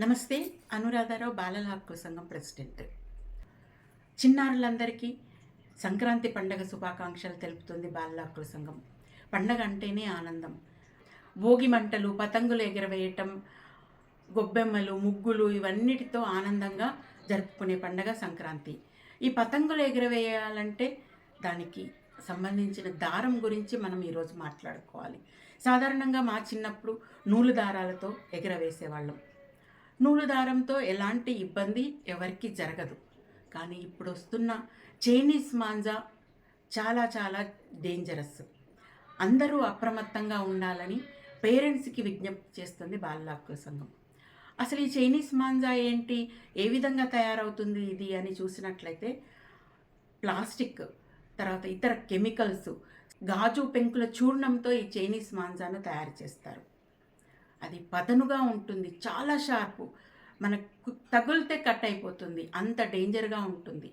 నమస్తే అనురాధారావు బాలల హక్కుల సంఘం ప్రెసిడెంట్. చిన్నారులందరికీ సంక్రాంతి పండగ శుభాకాంక్షలు తెలుపుతుంది బాలల హక్కుల సంఘం. పండగ అంటేనే ఆనందం. భోగి మంటలు పతంగులు ఎగరవేయటం గొబ్బెమ్మలు ముగ్గులు ఇవన్నిటితో ఆనందంగా జరుపుకునే పండగ సంక్రాంతి. ఈ పతంగులు ఎగరవేయాలంటే దానికి సంబంధించిన దారం గురించి మనం ఈరోజు మాట్లాడుకోవాలి. సాధారణంగా మా చిన్నప్పుడు నూలు దారాలతో ఎగరవేసేవాళ్ళం. నూలు దారంతో ఎలాంటి ఇబ్బంది ఎవరికి జరగదు. కానీ ఇప్పుడు వస్తున్న చైనీస్ మాంజా చాలా చాలా డేంజరస్ అందరూ అప్రమత్తంగా ఉండాలని పేరెంట్స్కి విజ్ఞప్తి చేస్తుంది బాలల సంఘం. అసలు ఈ చైనీస్ మాంజా ఏంటి? ఏ విధంగా తయారవుతుంది ఇది అని చూసినట్లయితే ప్లాస్టిక్ తర్వాత ఇతర కెమికల్స్ గాజు పెంకుల చూర్ణంతో ఈ చైనీస్ మాంజాను తయారు చేస్తారు. అది పదనుగా ఉంటుంది. చాలా షార్పు. మనకు తగులితే కట్ అయిపోతుంది. అంత డేంజర్గా ఉంటుంది.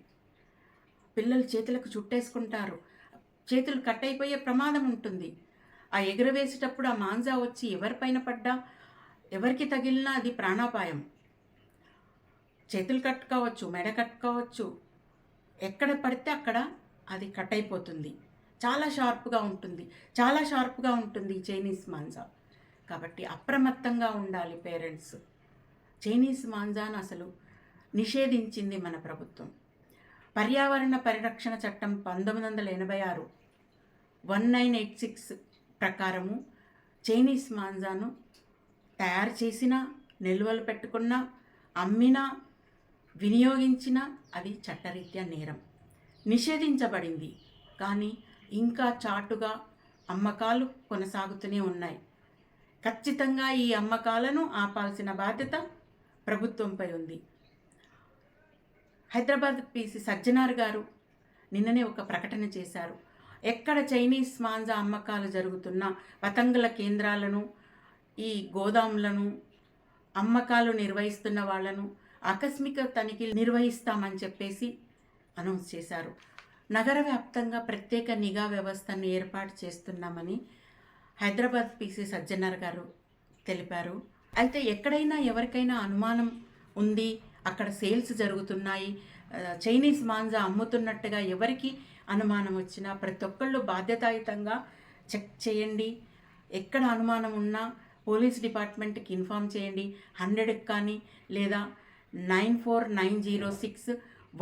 పిల్లలు చేతులకు చుట్టేసుకుంటారు. చేతులు కట్ అయిపోయే ప్రమాదం ఉంటుంది. ఆ ఎగురవేసేటప్పుడు ఆ మాంజా వచ్చి ఎవరిపైన పడ్డా ఎవరికి తగిలినా అది ప్రాణాపాయం. చేతులు కట్ కావచ్చు మెడ కట్ కావచ్చు ఎక్కడ పడితే అక్కడ అది కట్ అయిపోతుంది. చాలా షార్ప్గా ఉంటుంది. చాలా షార్ప్గా ఉంటుంది చైనీస్ మాంజా. కాబట్టి అప్రమత్తంగా ఉండాలి పేరెంట్స్. చైనీస్ మాంజాను అసలు నిషేధించింది మన ప్రభుత్వం. పర్యావరణ పరిరక్షణ చట్టం పంతొమ్మిది వందల ఎనభై ఆరు వన్ నైన్ ఎయిట్ సిక్స్ ప్రకారము చైనీస్ మాంజాను తయారు చేసిన నిల్వలు పెట్టుకున్న అమ్మినా వినియోగించిన అది చట్టరీత్యా నేరం. నిషేధించబడింది. కానీ ఇంకా చాటుగా అమ్మకాలు కొనసాగుతూనే ఉన్నాయి. ఖచ్చితంగా ఈ అమ్మకాలను ఆపాల్సిన బాధ్యత ప్రభుత్వంపై ఉంది. హైదరాబాద్ పీసీ సజ్జనార్ గారు నిన్ననే ఒక ప్రకటన చేశారు. ఎక్కడ చైనీస్ మాంజా అమ్మకాలు జరుగుతున్న పతంగుల కేంద్రాలను ఈ గోదాములను అమ్మకాలు నిర్వహిస్తున్న వాళ్ళను ఆకస్మిక తనిఖీలు నిర్వహిస్తామని చెప్పేసి అనౌన్స్ చేశారు. నగర వ్యాప్తంగా ప్రత్యేక నిఘా వ్యవస్థను ఏర్పాటు చేస్తున్నామని హైదరాబాద్ పీసీ సజ్జనార్ గారు తెలిపారు. అయితే ఎక్కడైనా ఎవరికైనా అనుమానం ఉంది అక్కడ సేల్స్ జరుగుతున్నాయి చైనీస్ మాంజా అమ్ముతున్నట్టుగా ఎవరికి అనుమానం వచ్చినా ప్రతి ఒక్కళ్ళు బాధ్యతాయుతంగా చెక్ చేయండి. ఎక్కడ అనుమానం ఉన్నా పోలీస్ డిపార్ట్మెంట్కి ఇన్ఫామ్ చేయండి. హండ్రెడ్కి కానీ లేదా nine four nine zero six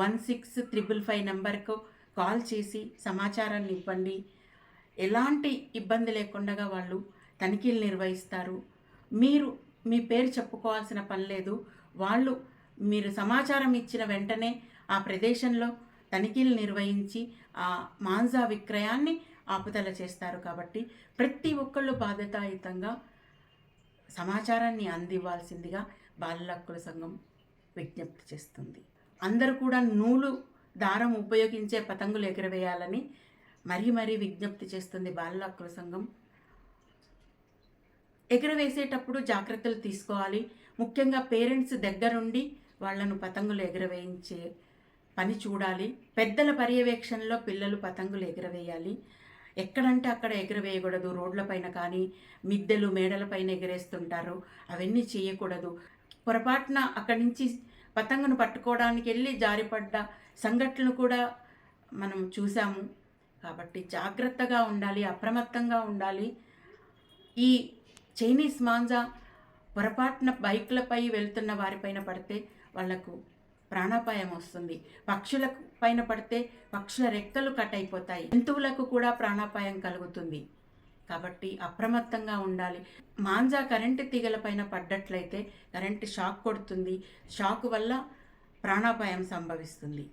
one six triple five నెంబర్కు కాల్ చేసి సమాచారాన్ని ఇవ్వండి. ఎలాంటి ఇబ్బంది లేకుండా వాళ్ళు తనిఖీలు నిర్వహిస్తారు? మీరు మీ పేరు చెప్పుకోవాల్సిన పని లేదు. వాళ్ళు మీరు సమాచారం ఇచ్చిన వెంటనే ఆ ప్రదేశంలో తనిఖీలు నిర్వహించి ఆ మాంజా విక్రయాన్ని ఆపుదల చేస్తారు. కాబట్టి ప్రతి ఒక్కళ్ళు బాధ్యతాయుతంగా సమాచారాన్ని అందివ్వాల్సిందిగా బాలల హక్కుల సంఘం విజ్ఞప్తి చేస్తుంది. అందరూ కూడా నూలు దారం ఉపయోగించే పతంగులు ఎగరవేయాలని మరీ మరీ విజ్ఞప్తి చేస్తుంది బాలల హక్కుల సంఘం ఎగరవేసేటప్పుడు జాగ్రత్తలు తీసుకోవాలి. ముఖ్యంగా పేరెంట్స్ దగ్గరుండి వాళ్ళను పతంగులు ఎగరవేయించే పని చూడాలి. పెద్దల పర్యవేక్షణలో పిల్లలు పతంగులు ఎగరవేయాలి. ఎక్కడంటే అక్కడ ఎగరవేయకూడదు. రోడ్లపైన కానీ మిద్దెలు మేడలపైన ఎగరేస్తుంటారు. అవన్నీ చేయకూడదు. పొరపాటున అక్కడి నుంచి పతంగును పట్టుకోవడానికి వెళ్ళి జారిపడ్డ సంఘటనలు కూడా మనం చూసాము. కాబట్టి జాగ్రత్తగా ఉండాలి అప్రమత్తంగా ఉండాలి. ఈ చైనీస్ మాంజా పొరపాటున బైక్లపై వెళ్తున్న వారిపైన పడితే వాళ్ళకు ప్రాణాపాయం వస్తుంది. పక్షుల పైన పడితే పక్షుల రెక్కలు కట్ అయిపోతాయి. జంతువులకు కూడా ప్రాణాపాయం కలుగుతుంది. కాబట్టి అప్రమత్తంగా ఉండాలి. మాంజా కరెంటు తీగల పైన పడ్డట్లయితే కరెంటు షాక్ కొడుతుంది. షాక్ వల్ల ప్రాణాపాయం సంభవిస్తుంది.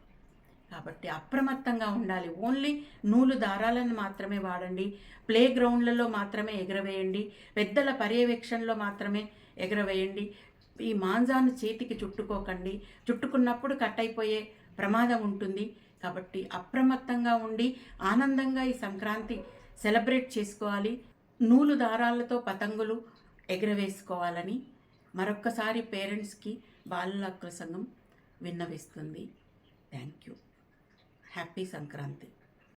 కాబట్టి అప్రమత్తంగా ఉండాలి. ఓన్లీ నూలు దారాలను మాత్రమే వాడండి. ప్లే గ్రౌండ్లలో మాత్రమే ఎగరవేయండి. పెద్దల పర్యవేక్షణలో మాత్రమే ఎగరవేయండి. ఈ మాంజాను చేతికి చుట్టుకోకండి. చుట్టుకున్నప్పుడు కట్ అయిపోయే ప్రమాదం ఉంటుంది. కాబట్టి అప్రమత్తంగా ఉండి ఆనందంగా ఈ సంక్రాంతి సెలబ్రేట్ చేసుకోవాలి. నూలు దారాలతో పతంగులు ఎగరవేసుకోవాలని మరొక్కసారి పేరెంట్స్కి బాలల హక్కుల సంఘం విన్నవిస్తుంది. Thank you. హ్యాపీ సంక్రాంతి.